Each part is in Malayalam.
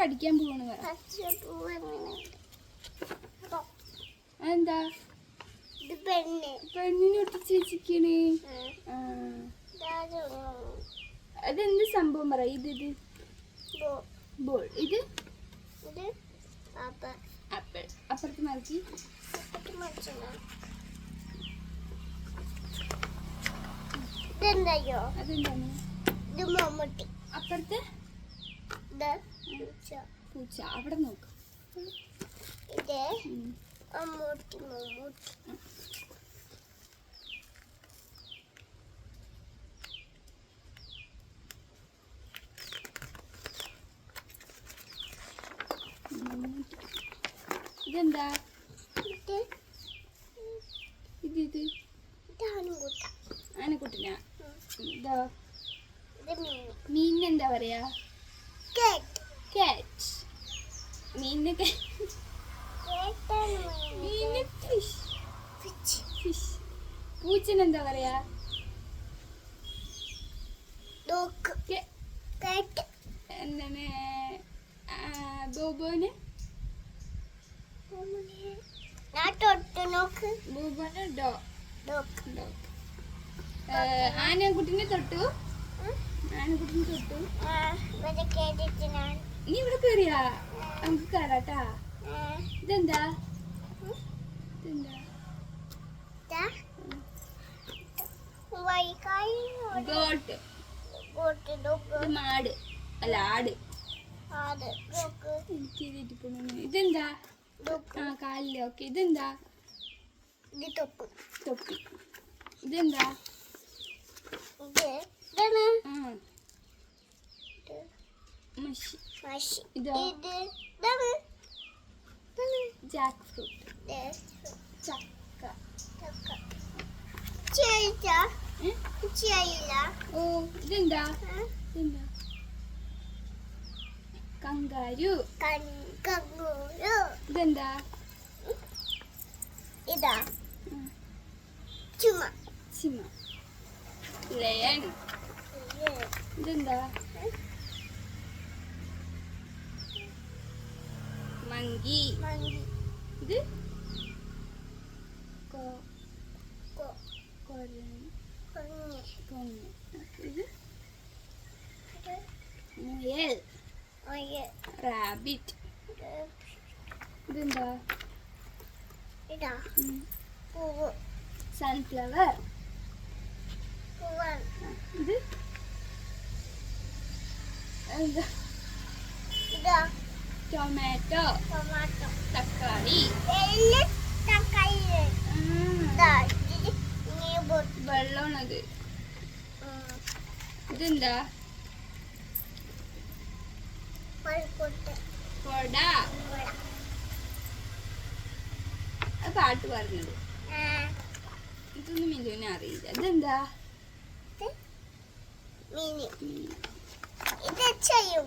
പഠിക്കാൻ പോവാണ് പറ എന്താ പെണ്ണിനെ ഒട്ടിച്ച് വെച്ചിരിക്കണേ. അതെന്ത് സംഭവം പറ ഇത് ഇത്? ബോൾ. ഇത്? അപ്പുറത്ത് മറിച്ച് ഇതെന്തായോ അതെന്താണ്? അപ്പുറത്ത്? പൂച്ച. അവിടെ നോക്ക്. ഇത് ഉം. മമ്മൂട്ടി മമ്മൂട്ടി. ഇതെന്താ? ഇത് ഇത് ഇത്. ആനക്കുട്ടിനാ? ഇതാ? മീനിനെന്താ പറയാ? കാറ്റ് മീനിന് മീനിന് ഫിഷ് ഫിച്ച് ഫിഷ് പൂച്ചന് എന്താ പറയാ? എന്താണ്? ബോബോന്? ബോബോന്. ഡോ ഡോക്ക് ഡോഗ്. ആനക്കുട്ടിനെ തൊട്ടു? ആനക്കുട്ടിനെ തൊട്ടു? കേട്ടിട്ട് ഞാൻ നീ ഇവിടെ കയറിയാ നമുക്ക് കയറാട്ടാ ഇതെന്താ? ഇതെന്താ? ഗോട്ട്. മാട്. അല്ല ആട്. എനിക്ക് ഇതെന്താ? ആ കാലിൽ. ഓക്കെ ഇതെന്താ? ഇത് തൊപ്പ്. തൊപ്പി. ഇതെന്താ ഇത് ഇതാണ് ആ ഇത് മഷി മഷി ഇതോ? ഇത് ഇതാണ് ജാക്ക് ഫ്രൂട്ട് ചക്ക തൊക്ക ചെയ്ത ഏ? ചെയ്യില്ല ഓ ഇതെന്താ ഇതെന്താ കങ്കാരു കങ്കങ്ങൂരു ഇതെന്താ ഇതാ. ചുമ ചിമ ലയൺ ഇതെന്താ മങ്കി മങ്കി ഇത് കൊ കൊ കൊരൻ കൊഞ്ഞ് കൊങ്ങ് ഇത് ഇത് മുയൽ ഒയ റാബിറ്റ് ഇത് ഇതെന്താ ഇതാ പൂവ് സൺഫ്ലവർ പൂവാണ് ഇത് എന്താ ഇതാ ടൊമാറ്റോ തക്കാളി വെള്ളമാണത് ഇതെന്താ? കൊട പാട്ട് പറഞ്ഞത് ഇതൊന്നും മിനുവിനെ അറിയില്ല. ഇതെന്താ? മീനി. ഇത് ചെയ്യും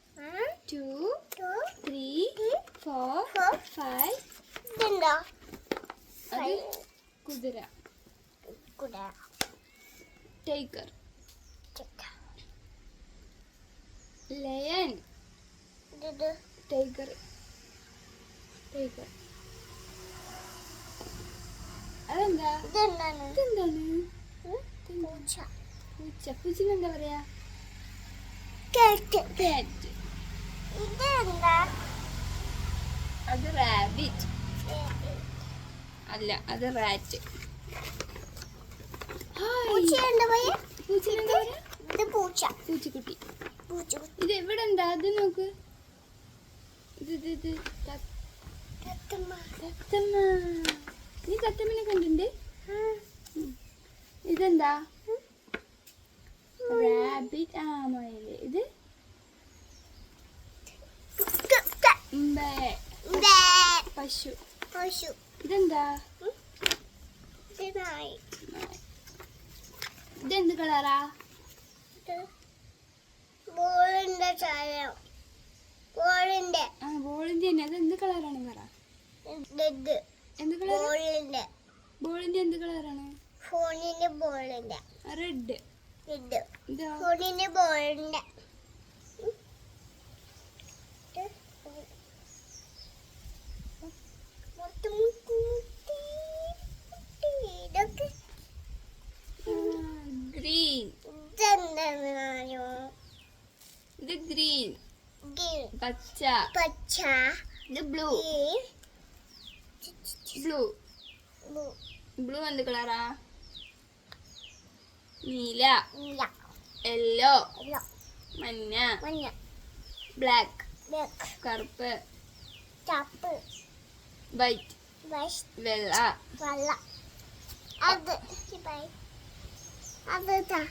two three four. Five Five. കുതിര കുട ടൈഗർ ലയൺ ടൈഗർ ടൈഗർ അതെന്താ ഇതെന്താണ്? പൂച്ച പൂച്ച പൂച്ചിന് എന്താ പറയാ കാറ്റ് കാറ്റ് ഇതെന്താ? അത് റാബിറ്റ് അല്ല അത് റാറ്റ് പൂച്ചക്കുട്ടി. പൂച്ച ഇത് എവിടെ എന്താ അത് നോക്ക്. ഇത് ഇത് ഇത്. തത്തമ്മ നീ തത്തമ്മനെ കണ്ടിട്ടുണ്ട്? ഇതെന്താ? റാബിറ്റ് ആ മയിൽ ഇത് പശു. പശു. ഇതെന്താ? ഇതെന്ത് കളറാ? ബോളിന്റെ ബോളിന്റെ ആ ബോളിന്റെ തന്നെ. അത് എന്ത് കളറാണ് പറ? എന്ത് കളർ ബോളിന്റെ എന്ത് കളറാണ്? ഫോണിന്റെ ബോളിന്റെ റെഡ്. റെഡ് ഫോണിന്റെ ബോളിന്റെ ഗ്രീൻ ഇത് ഗ്രീൻ പച്ച. പച്ച. ഇത് ബ്ലൂ ബ്ലൂ ബ്ലൂ എന്ത് കളറാ നീല. യെല്ലോ മഞ്ഞ. മഞ്ഞ. ബ്ലാക്ക് ബ്ലാക്ക് കറുപ്പ്. ചപ്പ് baik. Baik. Bella. Bella. Ada. Siapa ada tak